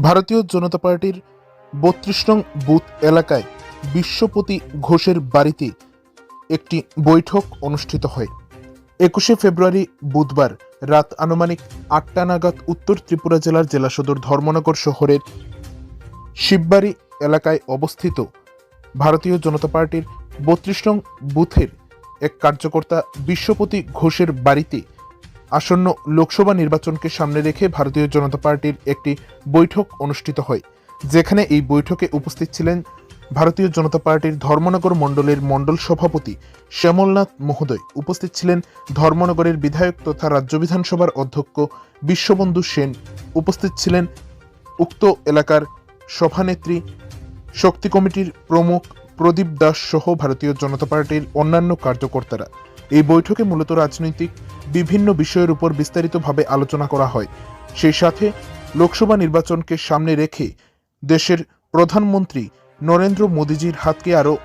ভারতীয় জনতা পার্টির বত্রিশ নং বুথ এলাকায় বিশ্বপতি ঘোষের বাড়িতে একটি বৈঠক অনুষ্ঠিত হয়। একুশে ফেব্রুয়ারি বুধবার রাত আনুমানিক আটটা নাগাদ উত্তর ত্রিপুরা জেলার জেলা সদর ধর্মনগর শহরের শিববাড়ি এলাকায় অবস্থিত ভারতীয় জনতা পার্টির বত্রিশ নং বুথের এক কার্যকর্তা বিশ্বপতি ঘোষের বাড়িতে আসন্ন লোকসভা নির্বাচনকে সামনে রেখে ভারতীয় জনতা পার্টির একটি বৈঠক অনুষ্ঠিত হয়, যেখানে এই বৈঠকে উপস্থিত ছিলেন ভারতীয় জনতা পার্টির ধর্মনগর মণ্ডলের মণ্ডল সভাপতি শ্যামলনাথ মহোদয়। উপস্থিত ছিলেন ধর্মনগরের বিধায়ক তথা রাজ্য বিধানসভার অধ্যক্ষ বিশ্ববন্ধু সেন। উপস্থিত ছিলেন উক্ত এলাকার সভানেত্রী, শক্তি কমিটির প্রমুখ প্রদীপ দাস সহ ভারতীয় জনতা পার্টির অন্যান্য কার্যকর্তারা। এই বৈঠকে মূলত রাজনৈতিক বিভিন্ন বিষয়ের উপর বিস্তারিতভাবে আলোচনা করা হয়। সেই সাথে লোকসভা নির্বাচনকে সামনে রেখে দেশের প্রধানমন্ত্রী নরেন্দ্র মোদীজির হাতকে আরও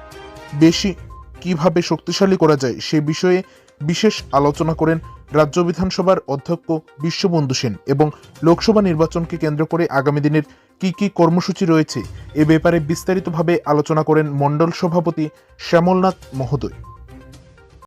বেশি কীভাবে শক্তিশালী করা যায় সে বিষয়ে বিশেষ আলোচনা করেন রাজ্য বিধানসভার অধ্যক্ষ বিশ্ববন্ধু সেন এবং লোকসভা নির্বাচনকে কেন্দ্র করে আগামী দিনের কি কি কর্মসূচি রয়েছে এ ব্যাপারে বিস্তারিতভাবে আলোচনা করেন মণ্ডল সভাপতি শ্যামলনাথ মহোদয়।